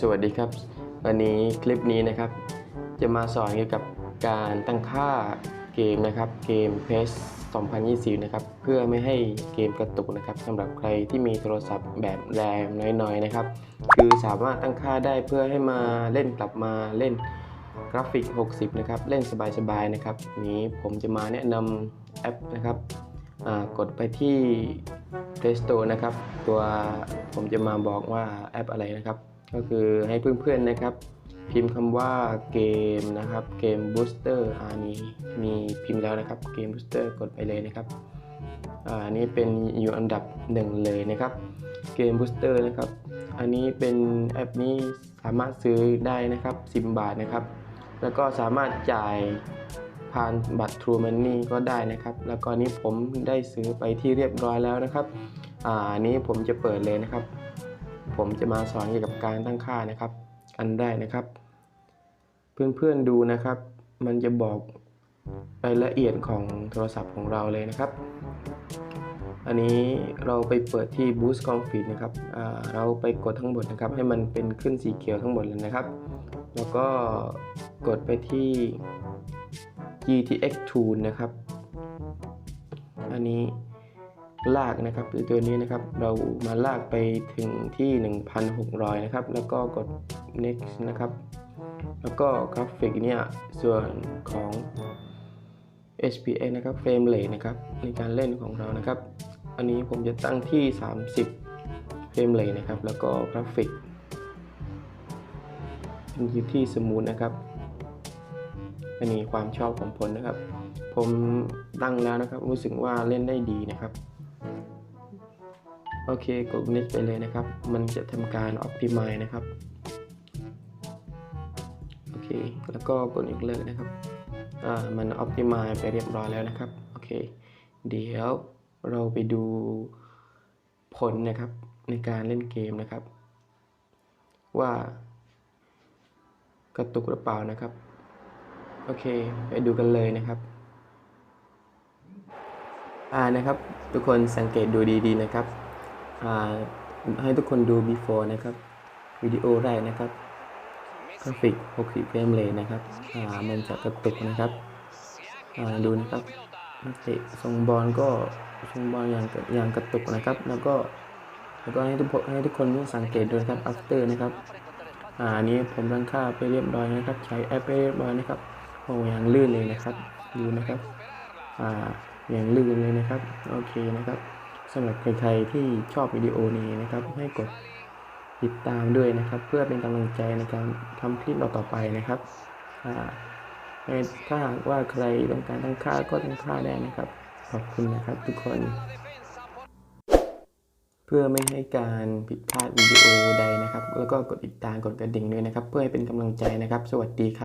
สวัสดีครับ วันนี้คลิปนี้นะครับ จะมาสอนเกี่ยวกับการตั้งค่าเกมนะครับเกม PES 2020 นะครับ เพื่อไม่ให้เกมกระตุกนะครับสำหรับใครที่มีโทรศัพท์แบบแรมน้อยๆนะครับ คือสามารถตั้งค่าได้เพื่อให้มาเล่นกลับมาเล่นกราฟิก 60 นะครับ เล่นสบายๆนะครับ นี้ผมจะมาแนะนำแอปนะครับกดไปที่ Play Store นะครับ ตัวผมจะมาบอกว่าแอปอะไรนะครับ ก็คือให้เพื่อนๆนะครับ พิมพ์คำว่าเกมนะครับเกมบูสเตอร์อันนี้มีพิมพ์แล้วนะครับเกมบูสเตอร์กดไปเลยนะครับอันนี้เป็นอยู่อันดับหนึ่งเลยนะครับเกมบูสเตอร์นะครับ อันนี้เป็นแอปนี้สามารถซื้อได้นะครับ 10 บาทนะครับ แล้วก็สามารถจ่าย ผ่านบัตร True Money ก็ได้นะครับ แล้วก็นี้ผมได้ซื้อไปที่เรียบร้อยแล้วนะครับอ่าอันนี้ผมจะเปิดเลยนะครับ ผมจะมาสอนเกี่ยวกับการตั้งค่านะครับ อันแรกนะครับ เพื่อนๆดูนะครับ มันจะบอกรายละเอียดของโทรศัพท์ของเราเลยนะครับ อันนี้เราไปเปิดที่ Boost Config นะครับเราไปกดทั้งหมดนะครับ ให้มันเป็นขึ้นสีเขียวทั้งหมดเลยนะครับ แล้วก็กดไปที่ GTX Tool นะครับ อันนี้ลากนะครับตัวนี้นะครับ เรามาลากไปถึงที่ 1,600 นะครับ แล้วก็กด next นะครับ แล้วก็กราฟิกเนี่ยส่วนของ HPX นะครับ frame rate นะครับในการเล่นของเรานะครับ อันนี้ผมจะตั้งที่ 30 frame rate นะครับ แล้วก็กราฟิกเป็นอยู่ที่สมูทนะครับ อันนี้ความชอบของผมนะครับ ผมตั้งแล้วนะครับ รู้สึกว่าเล่นได้ดีนะครับ โอเคกด next ไปเลยนะครับ มันจะทำการ optimize นะครับ โอเค แล้วก็กดอีกเลิกนะครับอ่ามัน optimize ไปเรียบร้อยแล้วนะครับ โอเค เดี๋ยวเราไปดูผลนะครับในการเล่นเกมนะครับ ว่ากระตุกหรือเปล่านะครับ โอเค ไปดูกันเลยนะครับอ่านะครับ ทุกคนสังเกตดูดีๆนะครับอ่าให้ทุกคนดู before นะครับวิดีโอแรกนะครับกราฟิก 60เฟรมเลยนะครับอ่ามันจะกระตุกนะครับอ่าดูนะครับนักเตะทรงบอลก็ทรงบอลอย่างกระอย่างกระตุกนะครับ แล้วก็แล้วก็ให้ทุกให้ทุกคนสังเกตดูนะครับ after นะครับอ่าอันนี้ผมตั้งค่าไปเรียบร้อยนะครับ ใช้แอปไปเรียบร้อยนะครับ โอ้ย่างลื่นเลยนะครับ ดูนะครับ อ่าอย่างลื่นเลยนะครับ โอเคนะครับสำหรับใครๆที่ชอบวิดีโอนี้นะครับ ให้กดติดตามด้วยนะครับ เพื่อเป็นกำลังใจในการทำคลิปเราต่อไปนะครับอ่าให้ถ้าหากว่าใครต้องการตั้งค่าก็ตั้งค่าได้นะครับ ขอบคุณนะครับทุกคน เพื่อไม่ให้การผิดพลาดวิดีโอใดนะครับ แล้วก็กดติดตามกดกระดิ่งด้วยนะครับ เพื่อให้เป็นกำลังใจนะครับ สวัสดีครับ